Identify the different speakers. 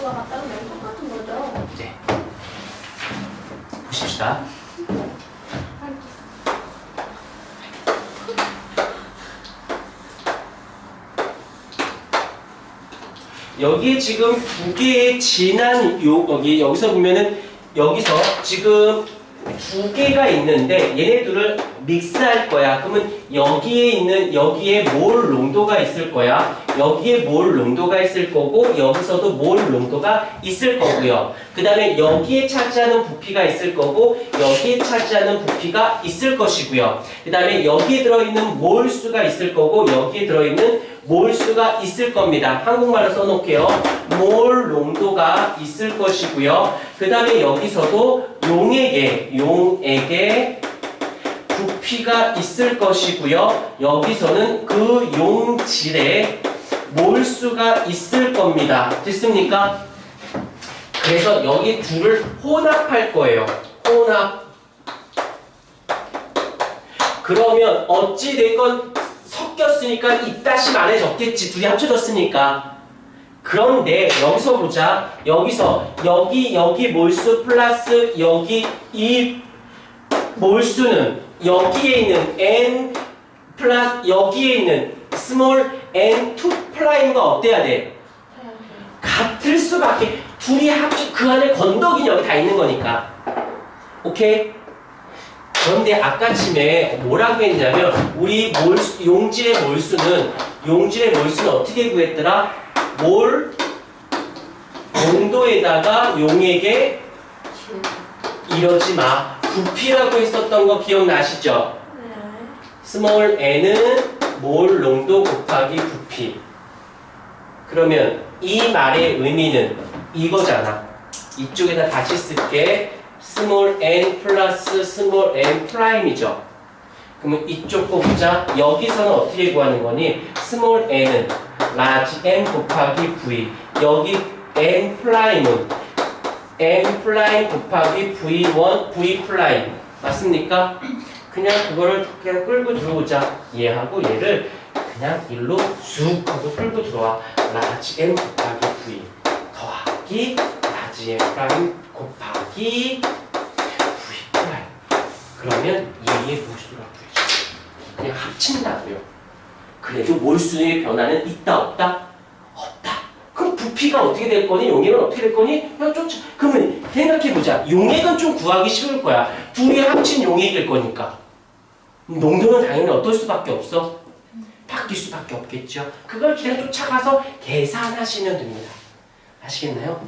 Speaker 1: 점수가 같다는 건 똑같은 거죠?
Speaker 2: 네. 보십시다. 여기에 지금 두 개의 진한 요 여기 여기서 보면은 여기서 지금 두 개가 있는데 얘네들을 믹스할 거야. 그러면 여기에 있는 여기에 몰 농도가 있을 거야. 여기에 몰 농도가 있을 거고 여기서도 몰 농도가 있을 거고요. 그 다음에 여기에 차지하는 부피가 있을 거고 여기에 차지하는 부피가 있을 것이고요. 그 다음에 여기에 들어있는 몰 수가 있을 거고 여기에 들어있는 몰 수가 있을 겁니다. 한국말로 써놓을게요. 몰 농도가 있을 것이고요. 그 다음에 여기서도 용에게 용에게 부피가 있을 것이고요. 여기서는 그 용질에 몰수가 있을 겁니다. 됐습니까? 그래서 여기 둘을 혼합할 거예요. 혼합. 그러면 어찌 된건 섞였으니까 이따시 적겠지. 둘이 합쳐졌으니까. 그런데 여기서 보자. 여기서 여기 여기 몰수 플러스 여기 이 몰수는 여기에 있는 n 플러스 여기에 있는 스몰 n2 프라임과 어때야 돼? 같을 수밖에 둘이 합쳐 그 안에 건더기 여기 다 있는 거니까. 오케이? 그런데 아까쯤에 뭐라고 했냐면 우리 몰수, 용질의 몰수는 용질의 몰수는 어떻게 구했더라? 몰 농도에다가 용에게 이러지 마. 부피라고 했었던 거 기억나시죠?
Speaker 1: 네.
Speaker 2: 스몰 n은 몰 농도 곱하기 부피. 그러면 이 말의 의미는 이거잖아. 이쪽에다 다시 쓸게. 스몰 n 플러스 스몰 n 프라임이죠. 그러면 이쪽 거 보자. 여기서는 어떻게 구하는 거니? 스몰 n은 라지 n 곱하기 v. 여기 n 프라임은 n 프라임 곱하기 v1 v 프라임. 맞습니까? 그냥 그거를 그냥 끌고 들어오자. 얘하고 얘를 그냥 일로 쑥 하고 끌고 들어와. 라지 m 곱하기 v 더하기 라지 m 프라임 곱하기 v 프라임. 그러면 얘의 모수가 구해져. 그냥 합친다고요. 그래도 몰수의 변화는 있다 없다? 없다. 그럼 부피가 어떻게 될 거니? 용액은 어떻게 될 거니? 그냥 쫓아. 생각해 보자. 용액은 좀 구하기 쉬울 거야. 둘이 합친 용액일 거니까. 농도는 당연히 어떨 수밖에 없어? 바뀔 수밖에 없겠죠. 그걸 그냥 쫓아가서 계산하시면 됩니다. 아시겠나요?